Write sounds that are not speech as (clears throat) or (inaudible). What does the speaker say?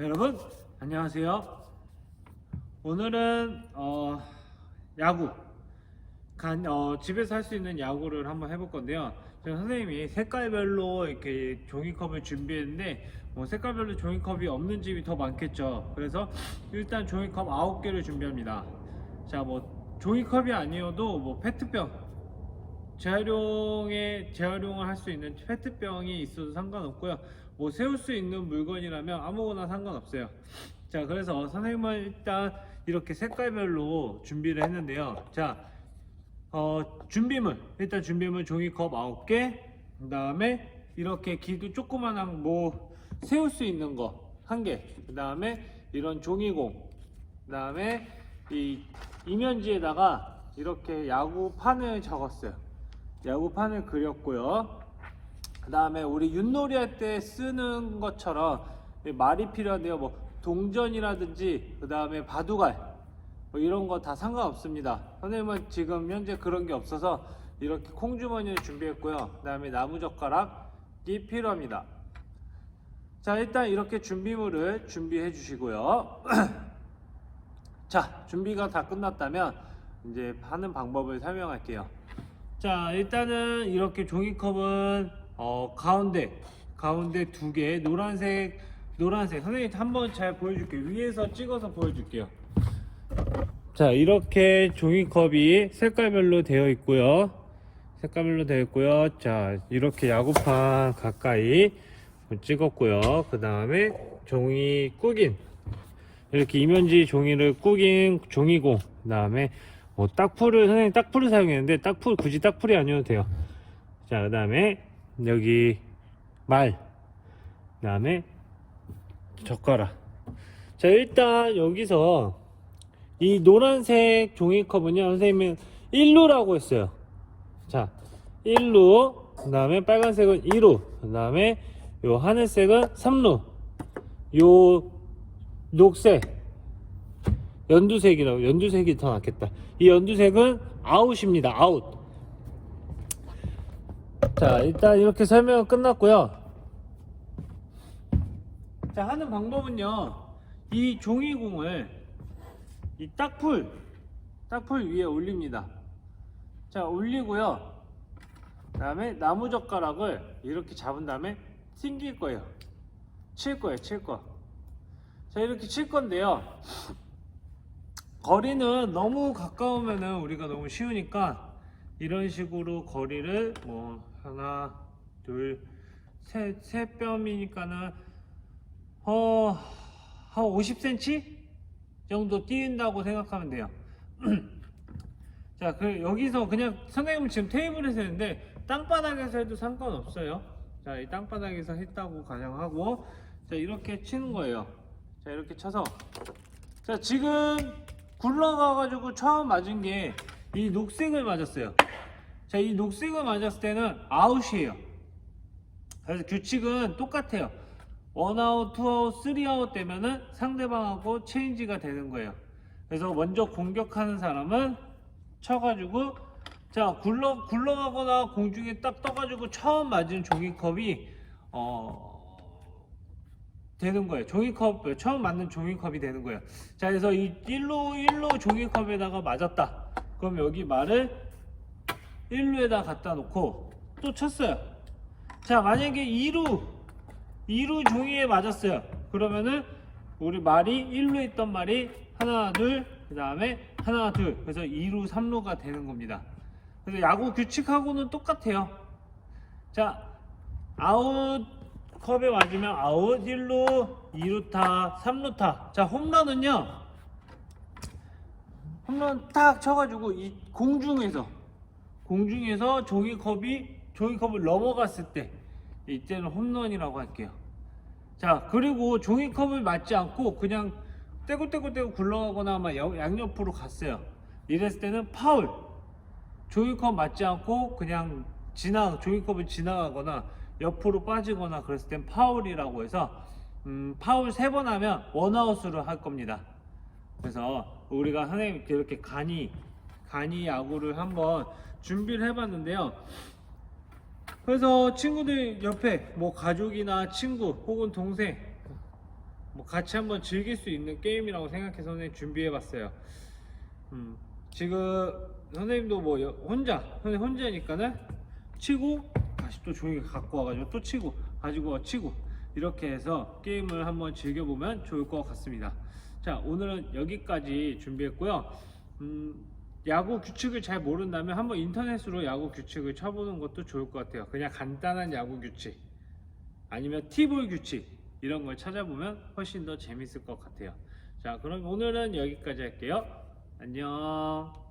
여러분 안녕하세요. 오늘은 어, 야구 간, 어, 집에서 할 수 있는 야구를 한번 해볼 건데요. 저희 선생님이 색깔별로 이렇게 종이컵을 준비했는데 뭐 색깔별로 종이컵이 없는 집이 더 많겠죠. 그래서 일단 종이컵 9개를 준비합니다. 자, 뭐 종이컵이 아니어도 뭐 페트병 재활용에 재활용을 할 수 있는 페트병이 있어도 상관없고요. 뭐 세울 수 있는 물건이라면 아무거나 상관없어요. 자, 그래서 선생님은 일단 이렇게 색깔별로 준비를 했는데요. 자, 어, 준비물 일단 준비물 종이컵 9개 그 다음에 이렇게 기도 조그만한 뭐 세울 수 있는 거 한 개 그 다음에 이런 종이공 그 다음에 이 이면지에다가 이렇게 야구 판을 적었어요 야구판을 그렸고요 그 다음에 우리 윷놀이 할 때 쓰는 것처럼 이 말이 필요한데요 뭐 동전이라든지 그 다음에 바둑알 뭐 이런 거 다 상관없습니다. 선생님은 지금 현재 그런 게 없어서 이렇게 콩주머니를 준비했고요. 그 다음에 나무젓가락이 필요합니다. 자, 일단 이렇게 준비물을 준비해 주시고요. (clears throat) 자, 준비가 다 끝났다면 이제 하는 방법을 설명할게요. 자, 일단은 이렇게 종이컵은 어, 가운데 가운데 두 개 노란색 노란색. 선생님 한번 잘 보여줄게요. 위에서 찍어서 보여줄게요. 자 이렇게 종이컵이 색깔별로 되어 있고요. 색깔별로 되어 있고요. 자 이렇게 야구판 가까이 찍었고요. 그 다음에 종이 꾸긴 이렇게 이면지 종이를 꾸긴 종이공. 그 다음에 뭐 딱풀을 선생님 딱풀을 사용했는데 딱풀 굳이 딱풀이 아니어도 돼요. 자 그 다음에 여기 말 그 다음에 젓가락. 자 일단 여기서 이 노란색 종이컵은요 선생님은 1루라고 했어요. 자 1루 그 다음에 빨간색은 2루 그 다음에 요 하늘색은 3루 요 녹색 연두색이라고 연두색이 더 낫겠다. 이 연두색은 아웃입니다. 아웃. 자 일단 이렇게 설명은 끝났고요. 자 하는 방법은요. 이 종이공을 이 딱풀 딱풀 위에 올립니다. 자 올리고요. 그 다음에 나무 젓가락을 이렇게 잡은 다음에 튕길 거예요. 칠 거예요 칠거자 이렇게 칠 건데요 거리는 너무 가까우면은 우리가 너무 쉬우니까 이런 식으로 거리를 뭐 하나 둘세 뼘이니까는 어 한 50cm 정도 뛴다고 생각하면 돼요. (clears throat) 자, 그 여기서 그냥 선생님은 지금 테이블에서 했는데 땅바닥에서 해도 상관없어요. 자, 이 땅바닥에서 했다고 가정하고 자, 이렇게 치는 거예요. 자, 이렇게 쳐서 자, 지금 굴러가 가지고 처음 맞은 게 이 녹색을 맞았어요. 자, 이 녹색을 맞았을 때는 아웃이에요. 그래서 규칙은 똑같아요. 원아웃, 투아웃, 쓰리아웃 되면은 상대방하고 체인지가 되는 거예요. 그래서 먼저 공격하는 사람은 쳐가지고 자 굴러 굴러가거나 공중에 딱 떠가지고 처음 맞은 종이컵이 어 되는 거예요. 종이컵 처음 맞는 종이컵이 되는 거예요. 자 그래서 이 1루 1루 종이컵에다가 맞았다. 그럼 여기 말을 1루에다 갖다 놓고 또 쳤어요. 자 만약에 2루 2루 종이에 맞았어요. 그러면은 우리 말이 1루에 있던 말이 하나 둘 그 다음에 하나 둘 그래서 2루 3루가 되는 겁니다. 그래서 야구 규칙하고는 똑같아요. 자 아웃 컵에 맞으면 아웃 1루 2루타 3루타 자 홈런은요 홈런 딱 쳐가지고 이 공중에서 공중에서 종이컵이 종이컵을 넘어갔을 때 이때는 홈런이라고 할게요. 자 그리고 종이컵을 맞지 않고 그냥 떼고떼고떼고 굴러가거나 막 여- 양옆으로 갔어요. 이랬을 때는 파울. 종이컵 맞지 않고 그냥 지나 종이컵을 지나가거나 옆으로 빠지거나 그랬을 땐 파울이라고 해서 음, 파울 세 번 하면 원아웃으로 할 겁니다. 그래서 우리가 선생님 이렇게 간이 간이 야구를 한번 준비를 해봤는데요. 그래서 친구들 옆에 뭐 가족이나 친구 혹은 동생 뭐 같이 한번 즐길 수 있는 게임이라고 생각해서 선생님 준비해봤어요. 음, 지금 선생님도 뭐 여- 혼자 선생님 혼자니까는 치고 다시 또 조용히 갖고 와가지고 또 치고 가지고 와 치고 이렇게 해서 게임을 한번 즐겨보면 좋을 것 같습니다. 자 오늘은 여기까지 준비했고요. 음, 야구 규칙을 잘 모른다면 한번 인터넷으로 야구 규칙을 쳐보는 것도 좋을 것 같아요. 그냥 간단한 야구 규칙 아니면 티볼 규칙 이런 걸 찾아보면 훨씬 더 재밌을 것 같아요. 자 그럼 오늘은 여기까지 할게요. 안녕.